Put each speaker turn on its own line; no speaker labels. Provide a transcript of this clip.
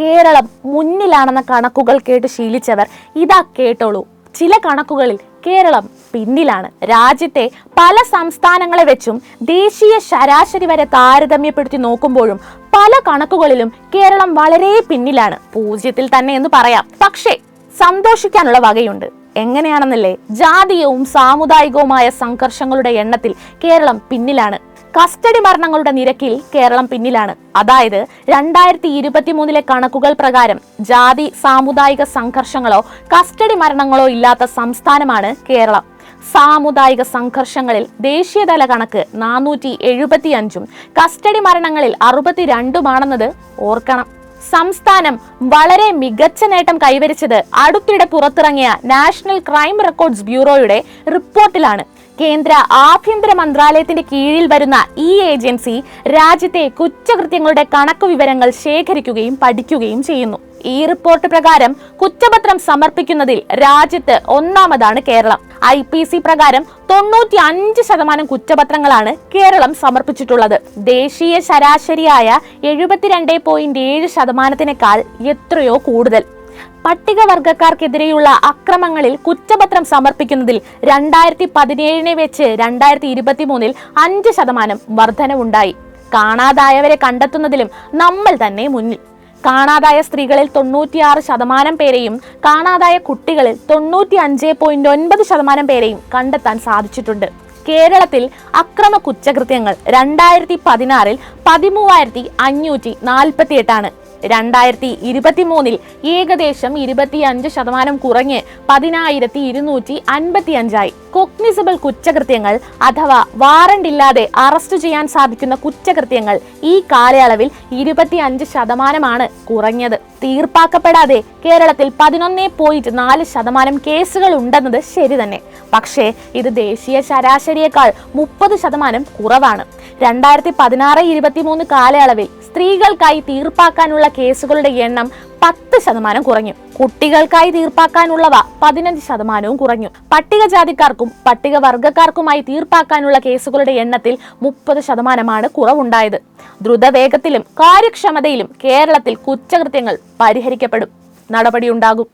കേരളം മുന്നിലാണെന്ന കണക്കുകൾ കേട്ട് ശീലിച്ചവർ ഇതാ കേട്ടോളൂ. ചില കണക്കുകളിൽ കേരളം പിന്നിലാണ്. രാജ്യത്തെ പല സംസ്ഥാനങ്ങളെ വെച്ചും ദേശീയ ശരാശരി വരെ താരതമ്യപ്പെടുത്തി നോക്കുമ്പോഴും പല കണക്കുകളിലും കേരളം വളരെ പിന്നിലാണ്. പൂജ്യത്തിൽ തന്നെ എന്ന് പറയാം. പക്ഷേ സന്തോഷിക്കാനുള്ള വകയുണ്ട്. എങ്ങനെയാണെന്നല്ലേ? ജാതീയവും സാമുദായികവുമായ സംഘർഷങ്ങളുടെ എണ്ണത്തിൽ കേരളം പിന്നിലാണ്. കസ്റ്റഡി മരണങ്ങളുടെ നിരക്കിൽ കേരളം പിന്നിലാണ്. അതായത് രണ്ടായിരത്തി ഇരുപത്തി മൂന്നിലെ കണക്കുകൾ പ്രകാരം ജാതി സാമുദായിക സംഘർഷങ്ങളോ കസ്റ്റഡി മരണങ്ങളോ ഇല്ലാത്ത സംസ്ഥാനമാണ് കേരളം. സാമുദായിക സംഘർഷങ്ങളിൽ ദേശീയതല കണക്ക് നാനൂറ്റി എഴുപത്തി അഞ്ചും കസ്റ്റഡി മരണങ്ങളിൽ അറുപത്തിരണ്ടുമാണെന്നത് ഓർക്കണം. സംസ്ഥാനം വളരെ മികച്ച നേട്ടം കൈവരിച്ചത് അടുത്തിടെ പുറത്തിറങ്ങിയ നാഷണൽ ക്രൈം റെക്കോർഡ്സ് ബ്യൂറോയുടെ റിപ്പോർട്ടിലാണ്. കേന്ദ്ര ആഭ്യന്തര മന്ത്രാലയത്തിന്റെ കീഴിൽ വരുന്ന ഈ ഏജൻസി രാജ്യത്തെ കുറ്റകൃത്യങ്ങളുടെ കണക്ക് വിവരങ്ങൾ ശേഖരിക്കുകയും പഠിക്കുകയും ചെയ്യുന്നു. ഈ റിപ്പോർട്ട് പ്രകാരം കുറ്റപത്രം സമർപ്പിക്കുന്നതിൽ രാജ്യത്ത് ഒന്നാമതാണ് കേരളം. ഐ പി സി പ്രകാരം തൊണ്ണൂറ്റി അഞ്ച് ശതമാനം കുറ്റപത്രങ്ങളാണ് കേരളം സമർപ്പിച്ചിട്ടുള്ളത്. ദേശീയ ശരാശരിയായ എഴുപത്തിരണ്ട് പോയിന്റ് ഏഴ് ശതമാനത്തിനേക്കാൾ എത്രയോ കൂടുതൽ. പട്ടികവർഗക്കാർക്കെതിരെയുള്ള അക്രമങ്ങളിൽ കുറ്റപത്രം സമർപ്പിക്കുന്നതിൽ രണ്ടായിരത്തി പതിനേഴിനെ വെച്ച് രണ്ടായിരത്തി ഇരുപത്തി മൂന്നിൽ അഞ്ച് ശതമാനം വർധനവുണ്ടായി. കാണാതായവരെ കണ്ടെത്തുന്നതിലും നമ്മൾ തന്നെ മുന്നിൽ. കാണാതായ സ്ത്രീകളിൽ തൊണ്ണൂറ്റിയാറ് ശതമാനം പേരെയും കാണാതായ കുട്ടികളിൽ തൊണ്ണൂറ്റി അഞ്ച് പോയിന്റ് ഒൻപത് ശതമാനം പേരെയും കണ്ടെത്താൻ സാധിച്ചിട്ടുണ്ട്. കേരളത്തിൽ അക്രമ കുറ്റകൃത്യങ്ങൾ രണ്ടായിരത്തി പതിനാറിൽ പതിമൂവായിരത്തി അഞ്ഞൂറ്റി നാൽപ്പത്തി എട്ടാണ് രണ്ടായിരത്തി ഇരുപത്തി മൂന്നിൽ ഏകദേശം ഇരുപത്തിയഞ്ച് ശതമാനം കുറഞ്ഞ് പതിനായിരത്തി ഇരുന്നൂറ്റി അൻപത്തി അഞ്ചായി കൊഗ്നിസിബിൾ കുറ്റകൃത്യങ്ങൾ അഥവാ വാറണ്ട് ഇല്ലാതെ അറസ്റ്റ് ചെയ്യാൻ സാധിക്കുന്ന കുറ്റകൃത്യങ്ങൾ ഈ കാലയളവിൽ ഇരുപത്തിയഞ്ച് ശതമാനമാണ് കുറഞ്ഞത്. തീർപ്പാക്കപ്പെടാതെ കേരളത്തിൽ പതിനൊന്ന് പോയിന്റ് നാല് ശതമാനം കേസുകൾ ഉണ്ടെന്നത് ശരി തന്നെ. പക്ഷേ ഇത് ദേശീയ ശരാശരിയേക്കാൾ മുപ്പത് ശതമാനം കുറവാണ്. രണ്ടായിരത്തി പതിനാറ് ഇരുപത്തി മൂന്ന് കാലയളവിൽ സ്ത്രീകൾക്കായി തീർപ്പാക്കാനുള്ള കേസുകളുടെ എണ്ണം പത്ത് ശതമാനം കുറഞ്ഞു. കുട്ടികൾക്കായി തീർപ്പാക്കാനുള്ളവ പതിനഞ്ച് ശതമാനവും കുറഞ്ഞു. പട്ടികജാതിക്കാർക്കും പട്ടികവർഗക്കാർക്കുമായി തീർപ്പാക്കാനുള്ള കേസുകളുടെ എണ്ണത്തിൽ മുപ്പത് ശതമാനമാണ് കുറവുണ്ടായത്. ദ്രുതവേഗത്തിലും കാര്യക്ഷമതയിലും കേരളത്തിൽ കുറ്റകൃത്യങ്ങൾ പരിഹരിക്കപ്പെടും. നടപടിയുണ്ടാകും.